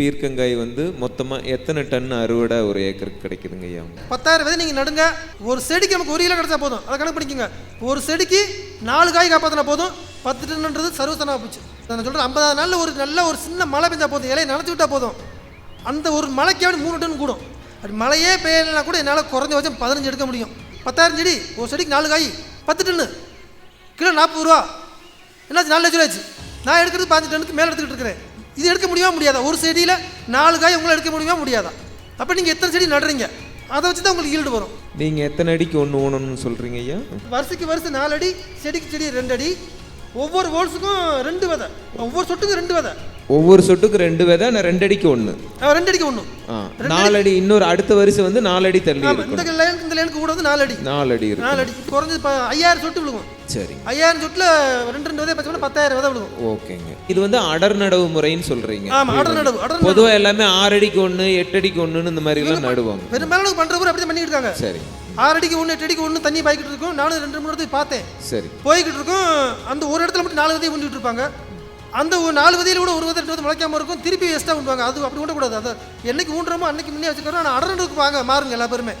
பீர்க்கங்காய் வந்து மொத்தமாக எத்தனை டன் அறுவடை ஒரு ஏக்கருக்கு கிடைக்குதுங்க ஐயா? பத்தாயிரம் விதை நீங்கள் நடுங்க. ஒரு செடிக்கு நமக்கு ஒரு கிலோ கிடச்சா போதும். அதை கணக்கு பண்ணிக்கோங்க ஒரு செடிக்கு நாலு காய் காப்பாற்றினா போதும். பத்து டன்ன்றது சர்வசனா போச்சு. நான் சொல்கிறேன் ஐம்பதாவது நாளில் ஒரு நல்ல ஒரு சின்ன மழை பெஞ்சா போதும். இலையை நனைச்சி விட்டா போதும். அந்த ஒரு மழைக்காவது மூணு டன் கூடும். அப்படி மழையே பெய்யலைனா கூட என்னால் குறைஞ்ச வச்சம் பதினஞ்சு எடுக்க முடியும். பத்தாயிரம் செடி ஒரு செடிக்கு நாலு காய் பத்து டன்னு கிலோ நாற்பது ரூபா. என்னாச்சு? நாலு லட்சம் ஆச்சு. நான் எடுக்கிறது பாஞ்சு டன்னுக்கு மேலே எடுத்துக்கிட்டு இருக்கிறேன். இது எடுக்க முடியுமா முடியாதா? ஒரு செடியில் நாலு காய் உங்களால் எடுக்க முடியுமா முடியாதா? அப்போ நீங்கள் எத்தனை செடி நடுறீங்க? அதை வச்சு தான் உங்களுக்கு ஈல்டு வரும். நீங்கள் எத்தனை அடிக்கு ஒன்று ஊனணும்னு சொல்கிறீங்க ஐயா? வருஷத்துக்கு வருஷம் நாலு அடி செடிக்கு செடி ரெண்டு அடி. ஒவ்வொரு ஹோல்ஸுக்கும் ரெண்டு விதை. ஒவ்வொரு சொட்டுக்கும் ரெண்டு விதை. ஒவ்வொரு சொட்டுக்கு ரெண்டு விதை நான் ரெண்டு அடிக்கு ஒன்று ரெண்டு அடிக்கு ஒன்று ஆ நாலு அடி இன்னொரு அடுத்த வரிசை வந்து நாலு அடி தள்ளி இந்த லைனுக்கு இந்த லைனுக்கு கூட வந்து நாலு அடி. நாலு அடி இருக்கும் நாலு அடி குறைஞ்சது இப்போ ஐயாயிரம் சொட்டு விழுகும். சரி. ஐயாயிரம் சொட்டில் ரெண்டு ரெண்டு விதை பச்சை பத்தாயிரம் விதை விழுகும். ஓகேங்க. இது வந்து அடர் நடவு முறைன்னு சொல்கிறீங்க ஆமாம் அடர் நடவு அடர் பொதுவாக எல்லாமே ஆறு அடிக்கு ஒன்று எட்டு அடிக்கு ஒன்றுன்னு இந்த மாதிரிலாம் நடுவாங்க. பெரும்பாலும் பண்ணுறவங்க அப்படி தான் பண்ணிட்டு இருக்காங்க சரி. ஆறு அடிக்கு ஒன்று எட்டு அடிக்கு ஒன்று தண்ணி பாய்க்கிட்டு இருக்கும். நானும் ரெண்டு மூணு இடத்துக்கு பார்த்தேன். சரி. போய்கிட்டு இருக்கும். அந்த ஒரு இடத்துல மட்டும் நாலு விதையை ஊண்டிட்டு இருப்பாங்க. அந்த ஒரு நாலு விதையில் கூட ஒரு விதை ரெண்டு விதை இருக்கும். திருப்பி வேஸ்ட்டாக ஊண்டுவாங்க அது அப்படி விடக்கூடாது அதை என்னைக்கு ஊண்டுறோமோ அன்னைக்கு முன்னே வச்சுக்கிறோம் ஆனால் அடர்னதுக்கு வாங்க. மாறுங்க எல்லா பேருமே.